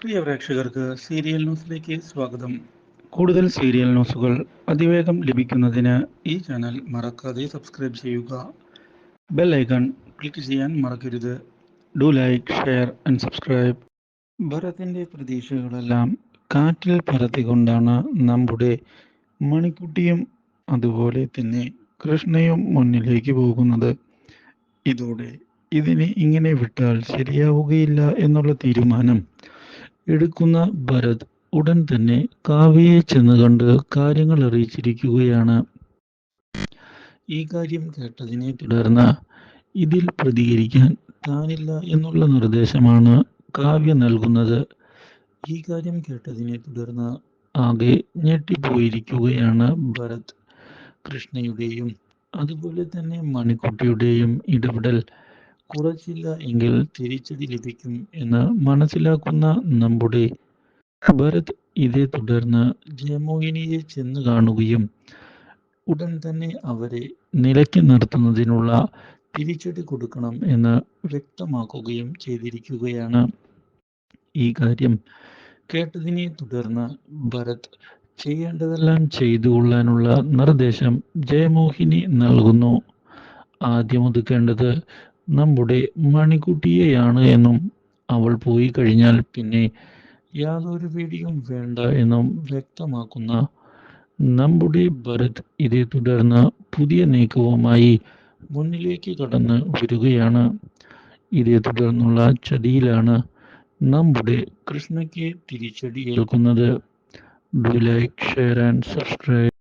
പ്രിയ പ്രേക്ഷകർക്ക് സീരിയൽ ന്യൂസിലേക്ക് സ്വാഗതം. കൂടുതൽ സീരിയൽ ന്യൂസുകൾ അതിവേഗം ലഭിക്കുന്നതിന് ഈ ചാനൽ മറക്കാതെ സബ്സ്ക്രൈബ് ചെയ്യുക. ബെൽ ഐക്കൺ ക്ലിക്ക് ചെയ്യാൻ മറക്കരുത്. Do like share and subscribe. ഭരത്തിന്റെ പ്രതീക്ഷകളെല്ലാം കാറ്റിൽ പറത്തിക്കൊണ്ടാണ് നമ്മുടെ മണിക്കുട്ടിയും അതുപോലെ തന്നെ കൃഷ്ണയും മുന്നിലേക്ക് പോകുന്നത്. ഇതോടെ ഇതിനെ ഇങ്ങനെ വിട്ടാൽ ശരിയാവുകയില്ല എന്നുള്ള തീരുമാനം എടുക്കുന്ന ഭരത് ഉടൻ തന്നെ കാവ്യയെ ചെന്ന് കണ്ട് കാര്യങ്ങൾ അറിയിച്ചിരിക്കുകയാണ്. ഈ കാര്യം കേട്ടതിനെ തുടർന്ന് ഇതിൽ പ്രതികരിക്കാൻ താനില്ല എന്നുള്ള നിർദ്ദേശമാണ് കാവ്യ നൽകുന്നത്. ഈ കാര്യം കേട്ടതിനെ തുടർന്ന് ആകെ ഞെട്ടിപ്പോയിരിക്കുകയാണ് ഭരത്. കൃഷ്ണയുടെയും അതുപോലെ തന്നെ മണിക്കുട്ടിയുടെയും ഇടപെടൽ കുറച്ചില്ല എങ്കിൽ തിരിച്ചടി ലഭിക്കും എന്ന് മനസ്സിലാക്കുന്ന നമ്മുടെ ഭരത് ഇതേ തുടർന്ന് ജയമോഹിനിയെ ചെന്ന് കാണുകയും ഉടൻ തന്നെ അവരെ നിലയ്ക്ക് നിർത്തുന്നതിനുള്ള തിരിച്ചടി കൊടുക്കണം എന്ന് വ്യക്തമാക്കുകയും ചെയ്തിരിക്കുകയാണ് ഈ കാര്യം. കേട്ടതിനെ തുടർന്ന് ഭരത് ചെയ്യേണ്ടതെല്ലാം ചെയ്തു കൊള്ളാനുള്ള നിർദ്ദേശം ജയമോഹിനി നൽകുന്നു. ആദ്യം ഒതുക്കേണ്ടത് നമ്മുടെ മണിക്കുട്ടിയെയാണ് എന്നും അവൾ പോയി കഴിഞ്ഞാൽ പിന്നെ യാതൊരു പേടിയും വേണ്ട എന്നും വ്യക്തമാക്കുന്ന നമ്മുടെ ഭരത് ഇതേ തുടർന്ന് പുതിയ നീക്കവുമായി മുന്നിലേക്ക് കടന്ന് വരികയാണ്. ഇതേ തുടർന്നുള്ള ചതിയിലാണ് നമ്മുടെ കൃഷ്ണയ്ക്ക് തിരിച്ചടി ഏൽക്കുന്നത്. Do like share and subscribe